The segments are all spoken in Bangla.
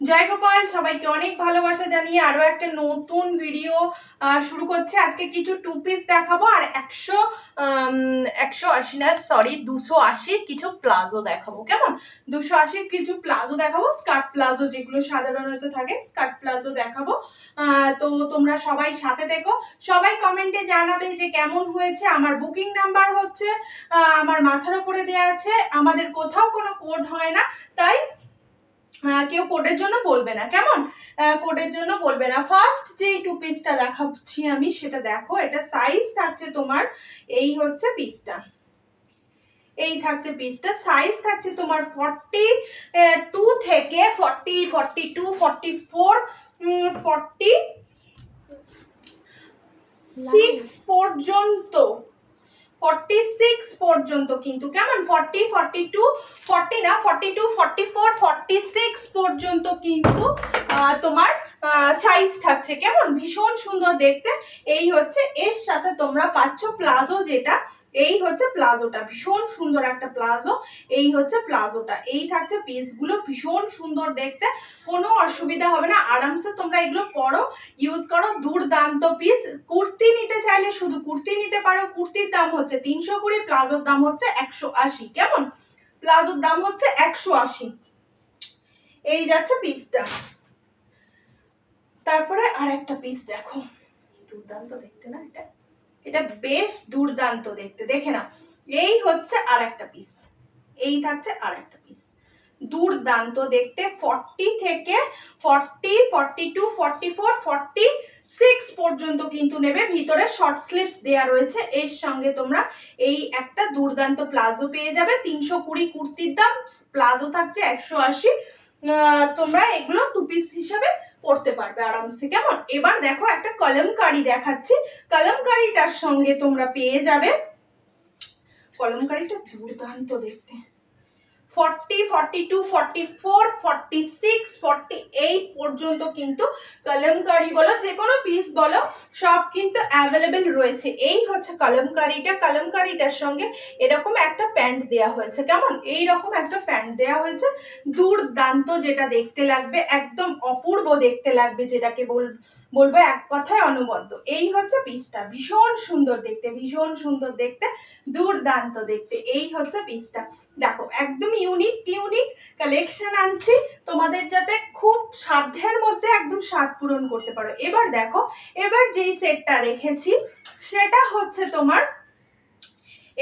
জয় গোপাল, সবাইকে অনেক ভালোবাসা জানিয়ে আরও একটা নতুন ভিডিও শুরু করছে। আজকে কিছু টু পিস দেখাবো। আর একশো একশো আশি না সরি দুশো আশির কিছু প্লাজো দেখাবো। কেমন? দুশো আশির কিছু প্লাজো দেখাবো, স্কার্ট প্লাজো যেগুলো সাধারণত থাকে, স্কার্ট প্লাজো দেখাবো। তো তোমরা সবাই সাথে দেখো সবাই কমেন্টে জানাবে যে কেমন হয়েছে। আমার বুকিং নাম্বার হচ্ছে আমার মাথার উপরে দেওয়া আছে। আমাদের কোথাও কোনো কোড হয় না। তাই কেউ কোডের জন্য বলবে না। কেমন? কোডের জন্য বলবে না। ফার্স্ট যেই টু পিসটা দেখাচ্ছি আমি সেটা দেখো এটা সাইজ থাকছে তোমার এই হচ্ছে পিসটা এই থাকছে পিসটা সাইজ থাকছে তোমার ফর্টি টু থেকে forty forty two forty four forty six পর্যন্ত। ফর্টি সিক্স পর্যন্ত কিন্তু, কেমন? ফর্টি ফর্টি টু ফর্টি না? Forty two forty four forty six পর্যন্ত কিন্তু তোমার সাইজ থাকছে। কেমন? ভীষণ সুন্দর দেখতে। এই হচ্ছে, এর সাথে তোমরা পাচ্ছ প্লাজো যেটা। এই হচ্ছে প্লাজোটা। ভীষণ সুন্দর একটা প্লাজো। এই হচ্ছে প্লাজোটা। এই থাকছে পিসগুলো ভীষণ সুন্দর দেখতে। কোনো অসুবিধা হবে না। আরামসে তোমরা এগুলো পরো। ইউজ করো। দুর্দান্ত পিস চাইলে শুধু কুর্তি নিতে পারো, কুর্তির দাম হচ্ছে তিনশো কুড়ি প্লাজোর দাম হচ্ছে একশো আশি। কেমন? প্লাজোর দাম হচ্ছে একশো আশি। এই যাচ্ছে পিসটা তারপরে আর একটা পিস দেখো। দুর্দান্ত দেখতে না এটা? এটা বেশ দুর্দান্ত দেখতে। দেখে না এই হচ্ছে আর একটা পিস এই থাকছে আর একটা পিস দুর্দান্ত দেখতে। ফর্টি থেকে forty forty two forty four forty six পর্যন্ত কিন্তু নেবে। ভিতরে শর্ট স্লিভস দেয়া রয়েছে। এর সঙ্গে তোমরা এই একটা দুর্দান্ত প্লাজো পেয়ে যাবে। তিনশো কুড়ি কুর্তির দাম। প্লাজো থাকছে একশো আশি। তোমরা এগুলো টু পিস হিসাবে পড়তে পারবে আরামসে। কেমন? এবার দেখো একটা কলমকারি দেখাচ্ছি। কলমকারিটার সঙ্গে তোমরা পেয়ে যাবে। কলমকারিটা দুর্দান্ত দেখতে। Forty forty two forty four forty six forty eight পর্যন্ত কিন্তু কলমকারি বলো যে কোনো পিস বলো, সব কিন্তু অ্যাভেলেবেল রয়েছে। এই হচ্ছে কলমকারিটা। কলমকারিটার সঙ্গে এরকম একটা প্যান্ট দেয়া হয়েছে। কেমন? এই রকম একটা প্যান্ট দেয়া হয়েছে। দুর্দান্ত যেটা দেখতে লাগবে, একদম অপূর্ব দেখতে লাগবে যেটাকে বল বলব এক কথায় অনবদ্য এই হচ্ছে পিসটা ভীষণ সুন্দর দেখতে, ভীষণ সুন্দর দেখতে, দুর্দান্ত দেখতে। এই হচ্ছে পিসটা দেখো, একদম ইউনিক ইউনিক কালেকশন আনছি। তোমাদের যাতে খুব সাধ্যের মধ্যে একদম স্বাদ পূরণ করতে পারো। এবার দেখো, এবার যেই সেটটা রেখেছি, সেটা হচ্ছে তোমার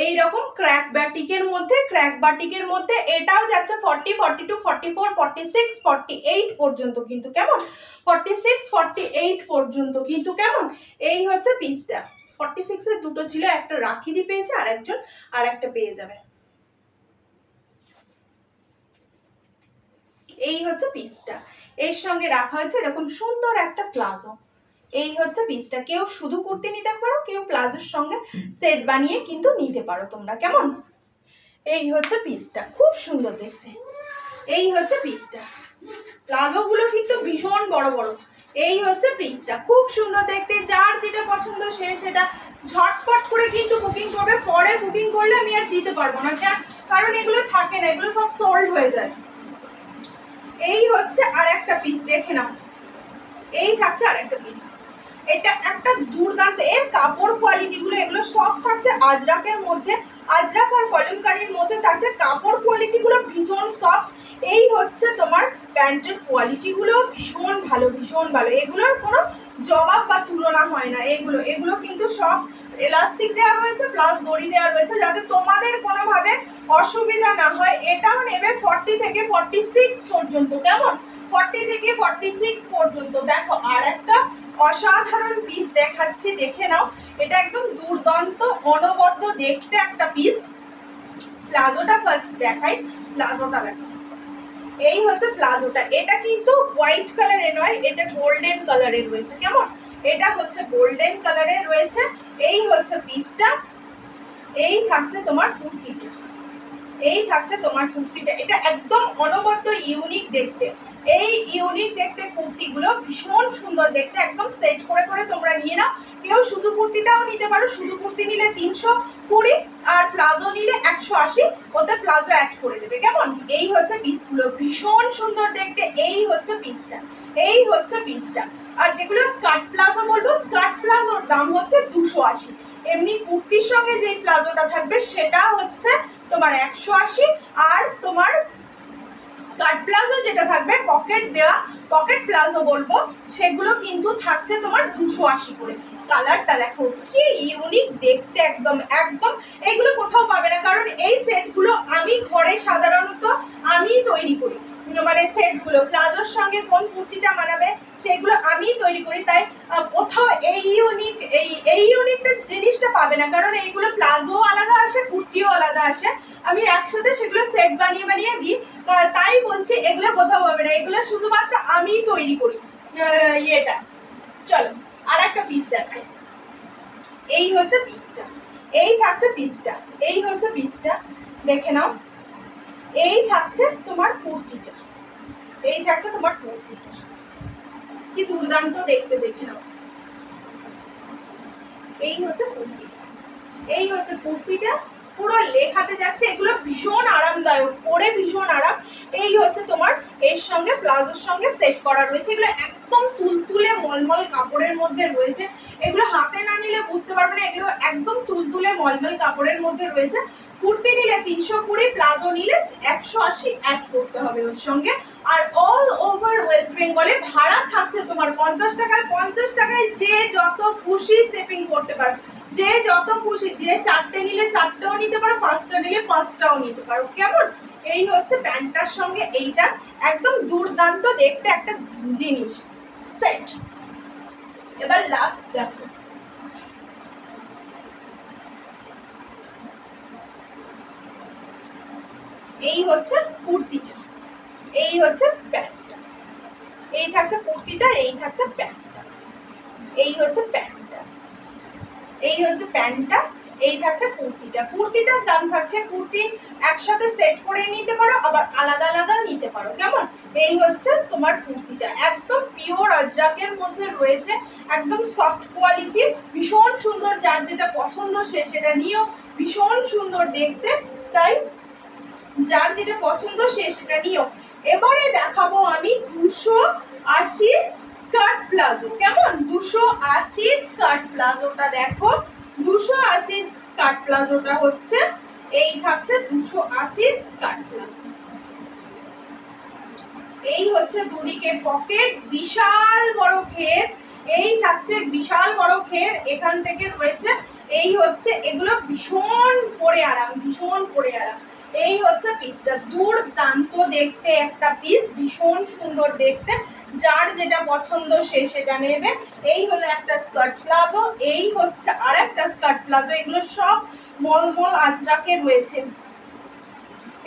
এই রকম ক্র্যাক ব্যাটিকের মধ্যে ক্র্যাক বাটিকের মধ্যে এটাও যাচ্ছে forty forty two forty four forty six forty eight পর্যন্ত কিন্তু কেমন? ফর্টি সিক্স ফর্টি এইট পর্যন্ত কিন্তু কেমন? এই হচ্ছে পিসটা ফর্টি সিক্সের দুটো ছিল, একটা রাখিদি পেয়েছে আর একজন আর একটা পেয়ে যাবে। এই হচ্ছে পিসটা এর সঙ্গে রাখা হয়েছে এরকম সুন্দর একটা প্লাজো। এই হচ্ছে পিসটা কেউ শুধু কুর্তি নিতে পারো, কেউ প্লাজোর সঙ্গে সেট বানিয়ে কিন্তু নিতে পারো তোমরা। কেমন? এই হচ্ছে পিসটা খুব সুন্দর দেখতে। এই হচ্ছে পিসটা প্লাজোগুলো কিন্তু ভীষণ বড় বড়। এই হচ্ছে পিসটা খুব সুন্দর দেখতে। যার যেটা পছন্দ সে সেটা ঝটপট করে কিন্তু বুকিং করবে। পরে বুকিং করলে আমি আর দিতে পারব না। কেন কারণ এগুলো থাকে না। এগুলো সব সোল্ড হয়ে যায়। এই হচ্ছে আর একটা পিস দেখে নাও। এই থাকছে আর একটা পিস এটা একটা দুর্দান্ত, এর কাপড় কোয়ালিটিগুলো এগুলো সব থাকছে আজরাকের মধ্যে। আজরাক আর কলমকারির মধ্যে থাকছে কাপড় কোয়ালিটিগুলো ভীষণ সফট এই হচ্ছে তোমার প্যান্টের কোয়ালিটিগুলো ভীষণ ভালো ভীষণ ভালো। এগুলোর কোনো জবাব বা তুলনা হয় না। এগুলো এগুলো কিন্তু সব এলাস্টিক দেওয়া রয়েছে প্লাস দড়ি দেওয়া রয়েছে, যাতে তোমাদের কোনোভাবে অসুবিধা না হয়। এটাও নেবে ফর্টি থেকে ফর্টি সিক্স পর্যন্ত, কেমন? ফর্টি থেকে ফর্টি সিক্স পর্যন্ত। দেখো, আর একটা অসাধারণ পিস দেখাচ্ছি, দেখে নাও। এটা একদম দুর্দান্ত, অনবদ্য, দেখতে একটা পিস প্লাজোটা ফার্স্ট দেখাই, প্লাজোটা দেখো। এই হচ্ছে প্লাজোটা। এটা কিন্তু হোয়াইট কালারের নয়, এটা গোল্ডেন কালারের রয়েছে। কেমন? এটা হচ্ছে গোল্ডেন কালারের রয়েছে। এই হচ্ছে পিসটা এই থাকছে তোমার কুর্তিটা। এই থাকছে তোমার কুর্তিটা। এটা একদম অনবদ্য ইউনিক দেখতে। এই ইউনিক দেখতে কুর্তিগুলো ভীষণ সুন্দর দেখতে, একদম সেট করে করে তোমরা নিয়ে নাও। কেউ শুধু কুর্তিটাও নিতে পারো, শুধু কুর্তি নিলে তিনশো কুড়ি আর প্লাজো নিলে একশো আশি, ওতে প্লাজো অ্যাড করে দেবে, কেমন? এই হচ্ছে পিসগুলো ভীষণ সুন্দর দেখতে, এই হচ্ছে পিসটা এই হচ্ছে পিসটা আর যেগুলো স্কার্ট প্লাজো বলব স্কার্ট প্লাজোর দাম হচ্ছে দুশো আশি। এমনি কুর্তির সঙ্গে যে প্লাজোটা থাকবে, সেটা হচ্ছে তোমার একশো আশি আর তোমার স্কার্ট প্লাজো যেটা থাকবে পকেট দেওয়া পকেট প্লাজো বলব, সেগুলো কিন্তু থাকছে তোমার দুশো আশি করে। কালারটা দেখো, কি ইউনিক দেখতে একদম একদম। এগুলো কোথাও পাবে না, কারণ এই সেটগুলো আমি ঘরে সাধারণত আমি তৈরি করি। মানে সেটগুলো, প্লাজোর সঙ্গে কোন কুর্তিটা মানাবে, সেগুলো আমি তৈরি করি। তাই কোথাও এই ইউনিক এই এই ইউনিকটা জিনিসটা পাবে না। কারণ এইগুলো প্লাজো আলাদা আসে, কুর্তিও আলাদা আসে। আমি একসাথে সেগুলো সেট বানিয়ে বানিয়ে দিই। তাই বলছি এগুলো কোথাও পাবে না। এগুলো শুধুমাত্র আমিই তৈরি করি। ইয়েটা। চলো আর একটা পিস দেখাই। এই হচ্ছে পিসটা এই থাকছে পিসটা এই হচ্ছে পিসটা দেখে নাও। এই থাকছে তোমার কুর্তিটা। এই থাকছে তোমার কুর্তিটা। কি দুর্দান্ত দেখতে, দেখে নাও। এই হচ্ছে কুর্তিটা। এই হচ্ছে কুর্তিটা। পুরো লেখাতে যাচ্ছে, এগুলো ভীষণ আরামদায়ক, পরে ভীষণ আরাম। এই হচ্ছে তোমার এর সঙ্গে, প্লাজোর সঙ্গে সেট করা রয়েছে। এগুলো একদম তুলতুলে মলমল কাপড়ের মধ্যে রয়েছে। এগুলো হাতে না নিলে বুঝতে পারবে না, এগুলো একদম তুলতুলে মলমল কাপড়ের মধ্যে রয়েছে। কুর্তি নিলে তিনশো কুড়ি, প্লাজো নিলে একশো আশি অ্যাড করতে হবে ওর সঙ্গে। আর অল ওভার ওয়েস্ট বেঙ্গলে ভাড়া থাকছে তোমার পঞ্চাশ টাকায় পঞ্চাশ টাকায় যে যত খুশি সেভিং করতে পারো। যে যত খুশি, যে চারটে নিলে চারটেও নিতে পারো, পাঁচটা নিলে পাঁচটাও নিতে পারো। কেমন? এই হচ্ছে প্যান্টটার সঙ্গে এইটা একদম দুর্দান্ত দেখতে একটা জিনিস। সেট এবার লাস্ট দেখো। এই হচ্ছে কুর্তিটা, এই হচ্ছে প্যান্টটা, এই থাকছে কুর্তিটা, এই থাকছে প্যান্টটা, এই হচ্ছে প্যান্টটা, এই হচ্ছে প্যান্টটা, এই থাকছে কুর্তিটা, কুর্তিটার দাম থাকছে কুর্তি একসাথে সেট করে নিতে পারো, আবার আলাদা আলাদা নিতে পারো, কেমন? এই হচ্ছে তোমার কুর্তিটা, একদম পিওর অজরাকের মধ্যে রয়েছে, একদম সফট কোয়ালিটি ভীষণ সুন্দর, যার যেটা পছন্দ সে সেটা নিয়েও ভীষণ সুন্দর দেখতে, তাই যার যেটা পছন্দ সে সেটা নিও। এবারে দেখাবো আমি দুশো আশি স্কার্ট প্লাজো। কেমন? দুশো আশি স্কার্ট প্লাজোটা দেখো। দুশো আশি স্কার্ট প্লাজোটা হচ্ছে, এই থাকছে দুশো আশির স্কার্ট প্লাজো। এই হচ্ছে দুদিকে পকেট, বিশাল বড় ঘের এই থাকছে বিশাল বড় ঘের এখান থেকে রয়েছে, এই হচ্ছে, এগুলো ভীষণ পরে আরাম, ভীষণ পরে আরাম। এই হচ্ছে পিসটা দুর্দান্ত দেখতে একটা পিস ভীষণ সুন্দর দেখতে। যার যেটা পছন্দ সে সেটা নেবে। এই হলো একটা স্কার্ট প্লাজো এই হচ্ছে আর একটা স্কার্ট প্লাজো এগুলো সব মলমল আজরাকে রয়েছে।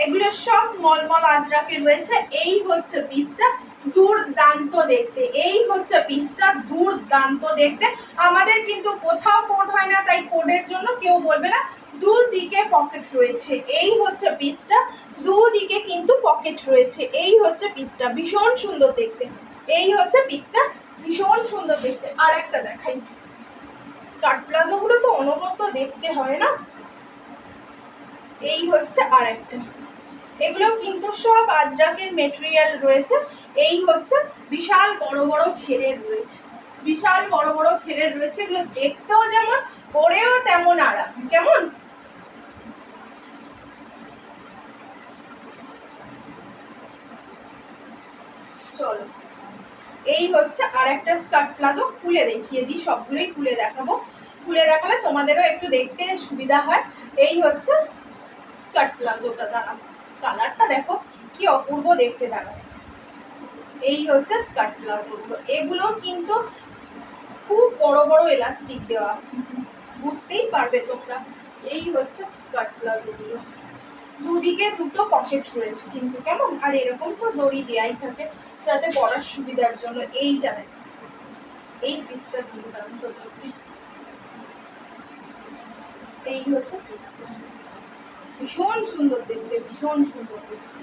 এগুলো সব মলমল আজরাকে রয়েছে। এই হচ্ছে পিসটা দুর্দান্ত দেখতে। এই হচ্ছে পিসটা দুর্দান্ত দেখতে। আমাদের কিন্তু কোথাও কোড হয় না, তাই কোডের জন্য কেউ বলবে না, দুদিকে পকেট রয়েছে। এই হচ্ছে পিসটা দুদিকে কিন্তু পকেট রয়েছে। এই হচ্ছে পিসটা ভীষণ সুন্দর দেখতে। এই হচ্ছে পিসটা ভীষণ সুন্দর দেখতে। আর একটা দেখাই স্কার্ট প্লাজোগুলো তো অনবদ্য দেখতে হয় না? এই হচ্ছে আর একটা এগুলো কিন্তু সব আজরাকের মেটেরিয়াল রয়েছে। এই হচ্ছে বিশাল বড় বড় ঘেরের রয়েছে। বিশাল বড় বড় ঘেরের রয়েছে। এগুলো দেখতেও যেমন, পরেও তেমন আরাম। কেমন? চলো। এই হচ্ছে আর একটা স্কার্ট প্লাজো। খুলে দেখিয়ে দিই, সবগুলোই খুলে দেখাবো। খুলে দেখালে তোমাদেরও একটু দেখতে সুবিধা হয়। এই হচ্ছে স্কার্ট প্লাজোটা দাঁড়া কালারটা দেখো কি অপূর্ব দেখতে দাঁড়ায়। এই হচ্ছে স্কার্ট প্লাজোগুলো এগুলো কিন্তু খুব বড় বড় এলাস্টিক দেওয়া। বুঝতেই পারবে তোমরা। এই হচ্ছে স্কার্ট প্লাজোগুলো দুদিকে দুটো পকেট রয়েছে কিন্তু, কেমন? আর এরকম তো দড়ি দেয়াই থাকে, যাতে পড়ার সুবিধার জন্য এইটা দেখ। এই পিসটা দুর্দান্ত দেখতে এই হচ্ছে পিসটা ভীষণ সুন্দর দেখতে, ভীষণ সুন্দর দেখতে।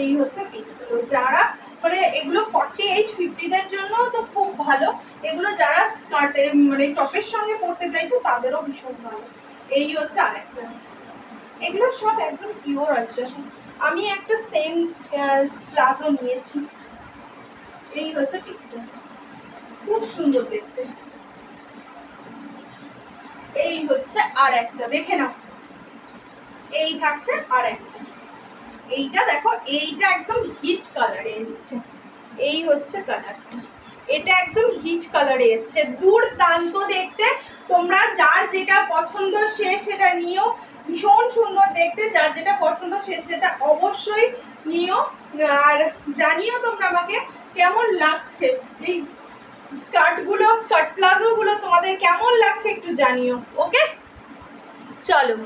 এই হচ্ছে পিসগুলো যারা মানে এগুলো ফর্টি এইট ফিফটিদের জন্য তো খুব ভালো। এগুলো যারা স্কার্টে মানে টপের সঙ্গে পড়তে চাইছো, তাদেরও ভীষণ ভালো। এই হচ্ছে আরেকটা। এগুলো সব একদম পিওর আছে আমি একটা সেম প্লাজো নিয়েছি। এই হচ্ছে পিসটা খুব সুন্দর দেখতে। এই হচ্ছে আর একটা দেখে নাও। এই থাকছে আর একটা। এইটা দেখো, এইটা একদম হিট কালারে এসছে। এই হচ্ছে কালারটা এটা একদম হিট কালারে এসছে। দুর্দান্ত দেখতে তোমরা যার যেটা পছন্দ সে সেটা নিও। ভীষণ সুন্দর দেখতে, যার যেটা পছন্দ সে সেটা অবশ্যই নিও। আর জানিও তোমরা আমাকে কেমন লাগছে? এই স্কার্টগুলো স্কার্ট প্লাজোগুলো তোমাদের কেমন লাগছে একটু জানিও ওকে চলো।